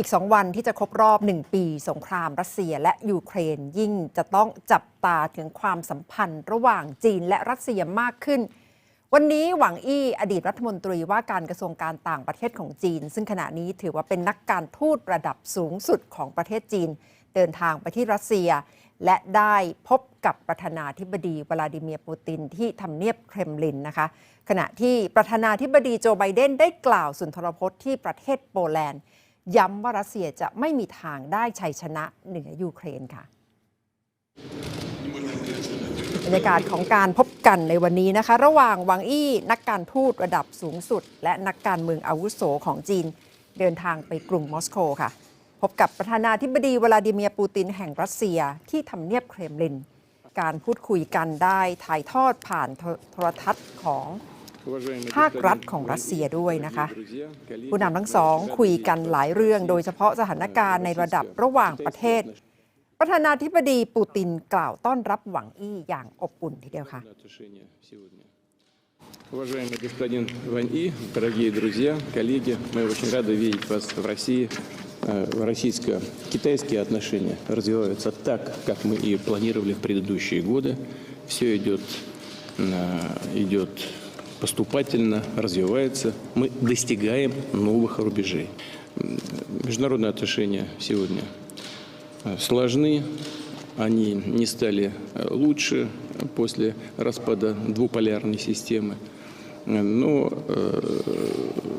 อีกสองวันที่จะครบรอบหนึ่งปีสงครามรัสเซียและยูเครนยิ่งจะต้องจับตาถึงความสัมพันธ์ระหว่างจีนและรัสเซียมากขึ้น วันนี้หวังอี้อดีตรัฐมนตรีว่าการกระทรวงการต่างประเทศของจีน ซึ่งขณะนี้ถือว่าเป็นนักการทูตระดับสูงสุดของประเทศจีน เดินทางไปที่รัสเซีย และได้พบกับประธานาธิบดีวลาดิเมียร์ปูตินที่ทำเนียบเครมลินนะคะ ขณะที่ประธานาธิบดีโจไบเดนได้กล่าวสุนทรพจน์ที่ประเทศโปแลนด์ ย้ำว่ารัสเซียจะไม่มีทางได้ชัยชนะเหนือยูเครนค่ะบรรยากาศของการพบกันในวันนี้นะคะ ระหว่างวังอี้นักการทูตระดับสูงสุด และนักการเมืองอาวุโสของจีน เดินทางไปกรุงมอสโกค่ะ พบกับประธานาธิบดีวลาดิเมียร์ปูตินแห่งรัสเซียที่ทำเนียบเครมลิน การพูดคุยกันได้ถ่ายทอดผ่านโทโทรทัศน์ของ ภาครัฐของรัสเซียด้วยนะคะ ผู้นำทั้งสองคุยกันหลายเรื่อง โดยเฉพาะสถานการณ์ในระดับระหว่างประเทศ ประธานาธิบดีปูตินกล่าวต้อนรับหวังอี้อย่างอบอุ่นทีเดียวค่ะ Уважаемый господин Вань И, дорогие друзья, коллеги, мы очень рады видеть вас в России. Э, Российско-китайские отношения развиваются так, как мы и планировали в предыдущие годы. Все идет, э, идет поступательно, развивается. Мы достигаем новых рубежей. Международные отношения сегодня э, сложны, они не стали э, лучше после распада двуполярной системы, Э, но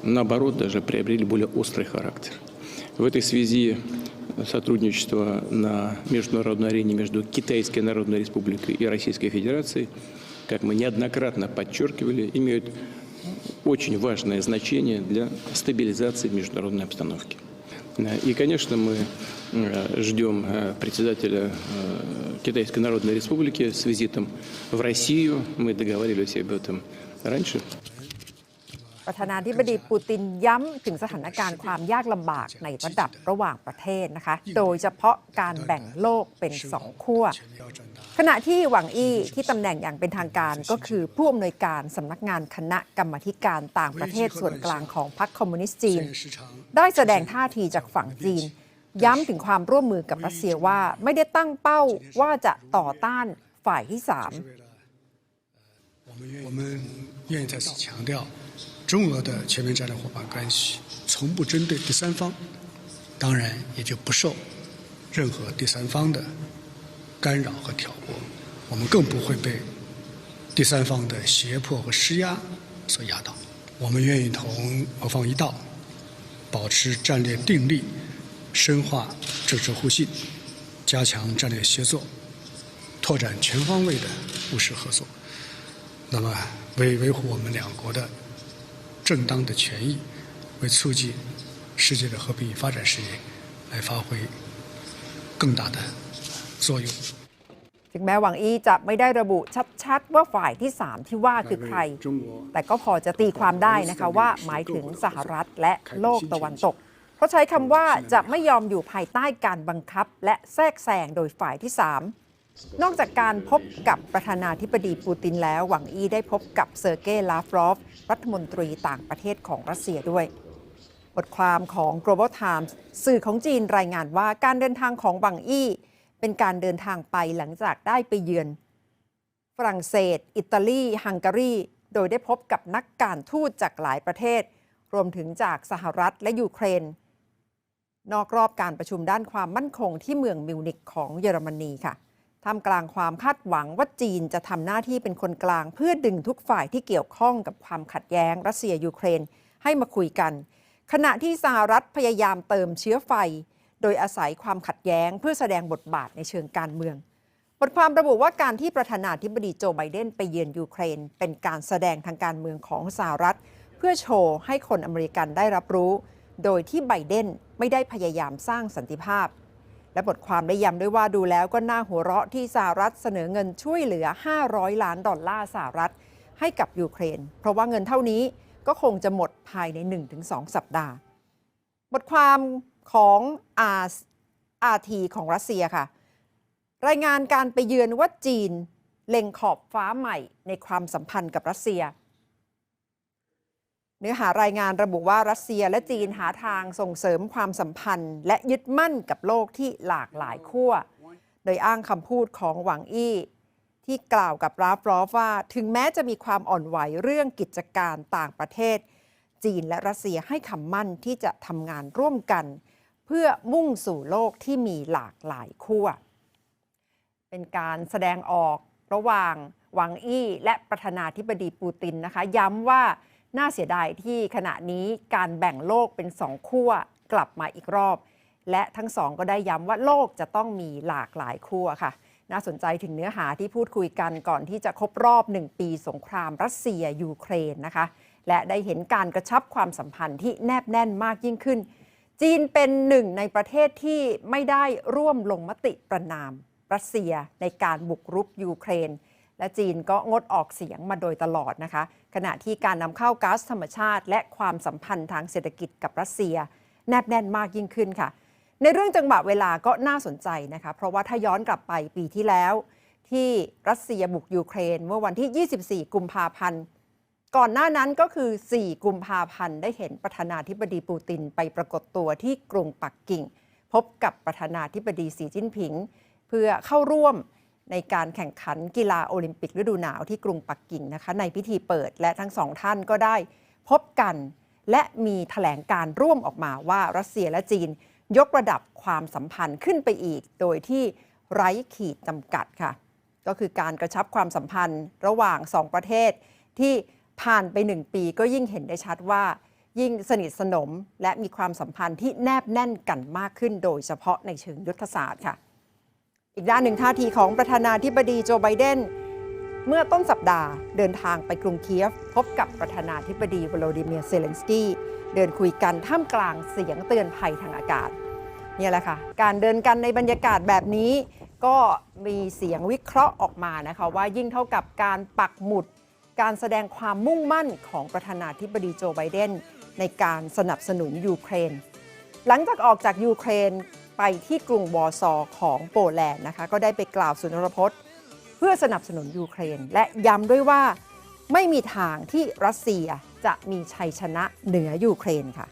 наоборот даже приобрели более острый характер. В этой связи сотрудничество на международной арене между Китайской Народной Республикой и Российской Федерацией, как мы неоднократно подчеркивали, имеют очень важное значение для стабилизации международной обстановки. Э, И, конечно, мы э, ждем э, председателя Китайской Народной Республики с визитом в Россию. Мы договаривались об этом раньше. ประธานาธิบดีปูตินย้ำถึงสถานการณ์ความยากลำบากในระดับระหว่างประเทศนะคะ โดยเฉพาะการแบ่งโลกเป็นสองขั้ว ขณะที่หวังอี้ที่ตำแหน่งอย่างเป็นทางการก็คือผู้อำนวยการสำนักงานคณะกรรมาธิการต่างประเทศส่วนกลางของพรรคคอมมิวนิสต์จีน ได้แสดงท่าทีจากฝั่งจีนย้ำถึงความร่วมมือกับรัสเซียว่าไม่ได้ตั้งเป้าว่าจะต่อต้านฝ่ายที่สาม 中俄的全面战略伙伴关系从不针对第三方，当然也就不受任何第三方的干扰和挑拨，我们更不会被第三方的胁迫和施压所压倒。我们愿意同俄方一道，保持战略定力，深化政治互信，加强战略协作，拓展全方位的务实合作。那么，为维护我们两国的正当的权益，为促进世界的和平与发展事业，来发挥更大的作用。 ถึงแม้หวังอี้จะไม่ได้ระบุชัดๆ ว่าฝ่ายที่ 3 ที่ว่าคือใคร แต่ก็พอจะตีความได้นะคะว่าหมายถึงสหรัฐและโลกตะวันตก เพราะใช้คำว่าจะไม่ยอมอยู่ภายใต้การบังคับ และแทรกแซงโดยฝ่ายที่ 3 นอกจากการพบกับประธานาธิบดีปูตินแล้ว หวังอี้ได้พบกับเซอร์เกย์ลาฟรอฟ รัฐมนตรีต่างประเทศของรัสเซียด้วย บทความของ Global Times สื่อของจีนรายงานว่าการเดินทางของหวังอี้ เป็นการเดินทางไปหลังจากได้ไปเยือน ฝรั่งเศส อิตาลี ฮังการี โดยได้พบกับนักการทูตจากหลายประเทศ รวมถึงจากสหรัฐและยูเครน นอกรอบการประชุมด้านความมั่นคงที่เมืองมิวนิกของเยอรมนีค่ะ ท่ามกลางความคาดหวังว่าจีนจะทำหน้าที่เป็นคนกลาง เพื่อดึงทุกฝ่ายที่เกี่ยวข้องกับความขัดแย้ง รัสเซียยูเครนให้มาคุยกัน ขณะที่สหรัฐพยายามเติมเชื้อไฟ โดยอาศัยความขัดแย้ง เพื่อแสดงบทบาทในเชิงการเมือง บทความระบุว่าการที่ประธานาธิบดีโจไบเดนไปเยือนยูเครน เป็นการแสดงทางการเมืองของสหรัฐ เพื่อโชว์ให้คนอเมริกันได้รับรู้ โดยที่ไบเดนไม่ได้พยายามสร้างสันติภาพ และบทความได้ย้ำด้วยว่าดูแล้วก็น่าหัวเราะที่สหรัฐเสนอเงินช่วยเหลือ 500 ล้านดอลลาร์สหรัฐ ให้กับยูเครน เพราะว่าเงินเท่านี้ก็คงจะหมดภายใน 1-2 สัปดาห์ บทความของ RT ของรัสเซียค่ะ รายงานการไปเยือนว่าจีน เล็งขอบฟ้าใหม่ในความสัมพันธ์กับรัสเซีย เนื้อหารายงานระบุว่ารัสเซียและจีนหาทางส่งเสริมความสัมพันธ์ และยึดมั่นกับโลกที่หลากหลายขั้ว โดยอ้างคำพูดของหวังอี้ ที่กล่าวกับราฟรอฟว่า ถึงแม้จะมีความอ่อนไหวเรื่องกิจการต่างประเทศ จีนและรัสเซียให้คำมั่นที่จะทำงานร่วมกัน เพื่อมุ่งสู่โลกที่มีหลากหลายขั้ว เป็นการแสดงออกระหว่างหวังอี้และประธานาธิบดีปูตินนะคะ ย้ำว่า น่าเสียดายที่ขณะนี้การแบ่งโลกเป็นสองขั้วกลับมาอีกรอบ และทั้งสองก็ได้ย้ำว่าโลกจะต้องมีหลากหลายขั้วค่ะ น่าสนใจถึงเนื้อหาที่พูดคุยกันก่อนที่จะครบรอบ 1 ปีสงครามรัสเซียยูเครนนะคะ และได้เห็นการกระชับความสัมพันธ์ที่แนบแน่นมากยิ่งขึ้น จีนเป็นหนึ่งในประเทศที่ไม่ได้ร่วมลงมติประนามรัสเซียในการบุกรุกยูเครน และจีนก็งดออกเสียงมาโดยตลอดนะคะ ขณะที่การนำเข้าก๊าซธรรมชาติ และความสัมพันธ์ทางเศรษฐกิจกับรัสเซีย แนบแน่นมากยิ่งขึ้นค่ะ ในเรื่องจังหวะเวลาก็น่าสนใจนะคะ เพราะว่าถ้าย้อนกลับไปปีที่แล้ว ที่รัสเซียบุกยูเครน เมื่อวันที่ 24 กุมภาพันธ์ก่อนหน้านั้นก็คือ 4 กุมภาพันธ์ได้เห็นประธานาธิบดีปูตินไปปรากฏตัวที่กรุงปักกิ่ง พบกับประธานาธิบดีสีจิ้นผิง เพื่อเข้าร่วม ในการแข่งขันกีฬาโอลิมปิกฤดูหนาวที่กรุงปักกิ่งนะคะในพิธีเปิดและทั้งสองท่านก็ได้พบกัน และมีแถลงการร่วมออกมาว่ารัสเซียและจีน ยกระดับความสัมพันธ์ขึ้นไปอีก โดยที่ไร้ขีดจำกัดค่ะ ก็คือการกระชับความสัมพันธ์ระหว่างสองประเทศ ที่ผ่านไปหนึ่งปีก็ยิ่งเห็นได้ชัดว่า ยิ่งสนิทสนมและมีความสัมพันธ์ที่แนบแน่นกันมากขึ้น โดยเฉพาะในเชิงยุทธศาสตร์ค่ะ อีกด้านหนึ่งท่าทีของประธานาธิบดีโจไบเดนเมื่อต้นสัปดาห์เดินทางไปกรุงเคียฟ พบกับประธานาธิบดีวโลดิเมียร์เซเลนสกี้เดินคุยกันท่ามกลางเสียงเตือนภัยทางอากาศนี่แหละค่ะ การเดินกันในบรรยากาศแบบนี้ ก็มีเสียงวิเคราะห์ออกมานะคะว่ายิ่งเท่ากับการปักหมุด การแสดงความมุ่งมั่นของประธานาธิบดีโจไบเดนในการสนับสนุนยูเครน หลังจากออกจากยูเครน ไปที่กรุงวอร์ซอของโปแลนด์นะคะ ก็ได้ไปกล่าวสุนทรพจน์ เพื่อสนับสนุนยูเครน และย้ำด้วยว่าไม่มีทางที่รัสเซียจะมีชัยชนะเหนือยูเครนค่ะ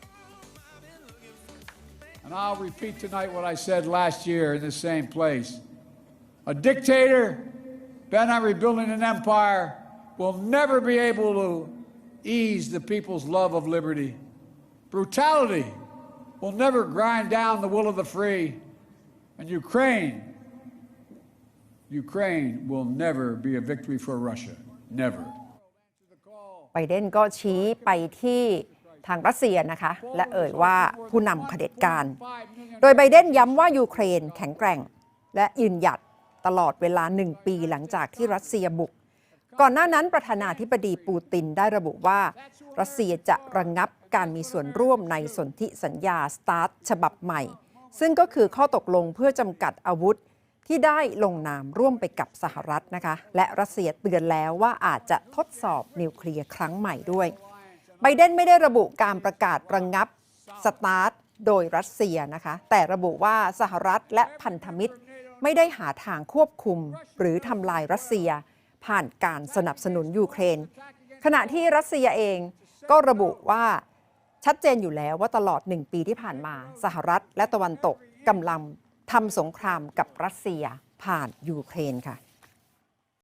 And I'll repeat tonight what I said last year in the same place. A dictator bent on rebuilding an empire will never be able to ease the people's love of liberty. Brutality will never grind down the will of the free. And Ukraine, Ukraine will never be a victory for Russia. Never. ไบเดนก็ชี้ไปที่ทางรัสเซียนะคะ และเอ่ยว่าผู้นำเผด็จการ โดยไบเดนย้ำว่ายูเครนแข็งแกร่ง และยืนหยัดตลอดเวลาหนึ่งปีหลังจากที่รัสเซียบุก ก่อนหน้านั้นประธานาธิบดีปูตินได้ระบุว่า รัสเซียจะระงงับการมีส่วนร่วมในสนธิสัญญาสตาร์ทฉบับใหม่ ซึ่งก็คือข้อตกลงเพื่อจำกัดอาวุธที่ได้ลงนามร่วมไปกับสหรัฐนะคะ และรัสเซียเตือนแล้วว่าอาจจะทดสอบนิวเคลียร์ครั้งใหม่ด้วย ไบเดนไม่ได้ระบุการประกาศระงงับสตาร์ทโดยรัสเซียนะคะ แต่ระบุว่าสหรัฐและพันธมิตรไม่ได้หาทางควบคุม หรือทำลายรัสเซีย ผ่านการสนับสนุนยูเครน ขณะที่รัสเซียเองก็ระบุว่าชัดเจนอยู่แล้วว่าตลอดหนึ่งปีที่ผ่านมา สหรัฐและตะวันตกกำลังทำสงครามกับรัสเซียผ่านยูเครนค่ะ